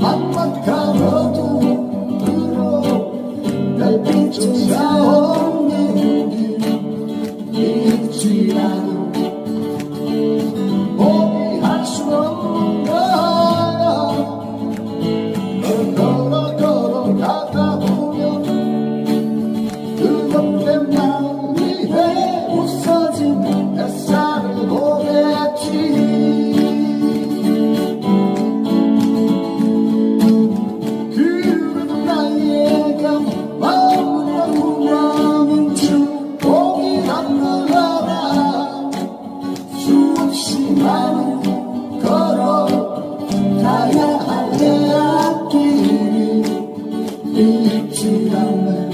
한번 가둬도 부러워 날 쫓아오는 길 잊지 않아 다시 나는 걸어가야 할내 앞길을 잃지 않네